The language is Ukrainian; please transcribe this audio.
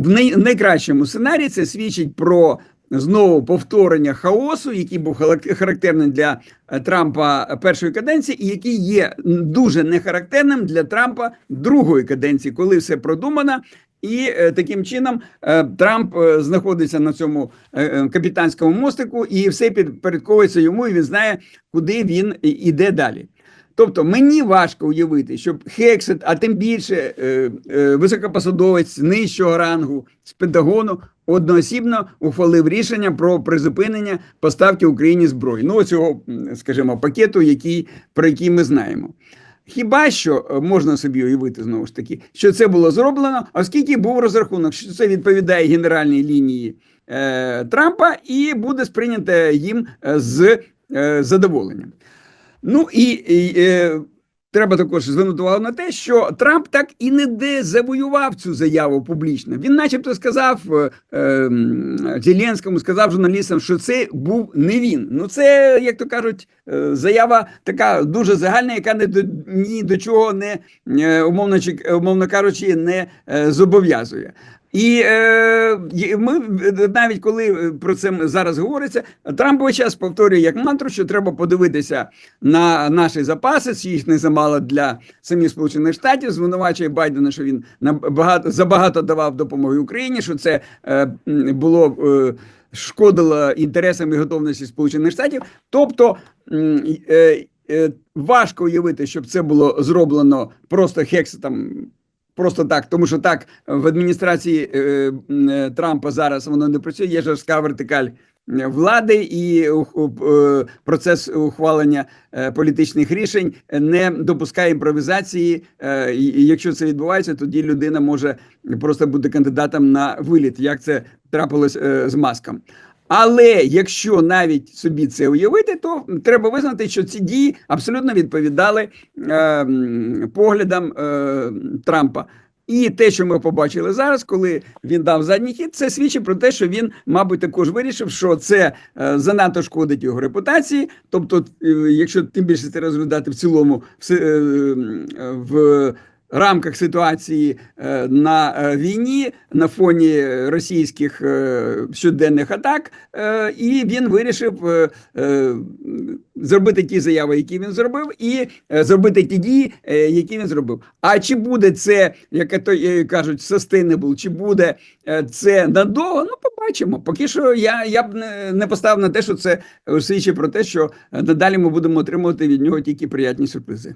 в най- найкращому сценарії це свідчить про знову повторення хаосу, який був характерним для е, Трампа першої каденції, і який є дуже нехарактерним для Трампа другої каденції, коли все продумано. І е, таким чином е, Трамп знаходиться на цьому капітанському мостику, і все підпорядковується йому, і він знає, куди він іде далі. Тобто мені важко уявити, щоб Хексет, а тим більше е, е, високопосадовець нижчого рангу з Пентагону одноосібно ухвалив рішення про призупинення поставки Україні зброї. Ну, цього, скажімо, пакету, який, про який ми знаємо. Хіба що е, можна собі уявити знову ж таки, що це було зроблено, оскільки був розрахунок, що це відповідає генеральній лінії е, Трампа, і буде сприйнято їм е, з е, задоволенням. Ну і, і е, треба також звернути увагу на те, що Трамп так і не де завоював цю заяву публічно. Він, начебто, сказав е, е, Зеленському, сказав журналістам, що це був не він. Ну, це, як то кажуть, е, заява така дуже загальна, яка не до ні до чого не е, умовно, умовно кажучи, не е, зобов'язує. І е, ми е, навіть коли е, про це зараз говориться, Трамп весь час повторює як мантру, що треба подивитися на наші запаси, чи їх не замало для самих Сполучених Штатів. Звинувачує Байдена, що він набагато забагато давав допомоги Україні, що це е, було е, шкодило інтересам і готовності Сполучених Штатів. Тобто е, важко уявити, щоб це було зроблено просто хекситом. Просто так, тому що так в адміністрації е, е, Трампа зараз воно не працює. Є жорстка вертикаль е, влади, і е, процес ухвалення е, політичних рішень не допускає імпровізації. Е, і Якщо це відбувається, тоді людина може просто бути кандидатом на виліт, як це трапилось е, з маском. Але якщо навіть собі це уявити, то треба визнати, що ці дії абсолютно відповідали е, поглядам е, Трампа. І те, що ми побачили зараз, коли він дав задній хід, це свідчить про те, що він, мабуть, також вирішив, що це е, занадто шкодить його репутації. Тобто, е, якщо тим більше це розглядати в цілому в, е, в рамках ситуації е, на е, війні на фоні російських е, щоденних атак, і він вирішив зробити ті заяви, які він зробив, і зробити ті дії, які він зробив. А чи буде це, як то кажуть, sustainable, чи буде це надовго? Ну, побачимо. Поки що я, я б не, поставив на те, що це свідчить про те, що надалі ми будемо отримувати від нього тільки приятні сюрпризи.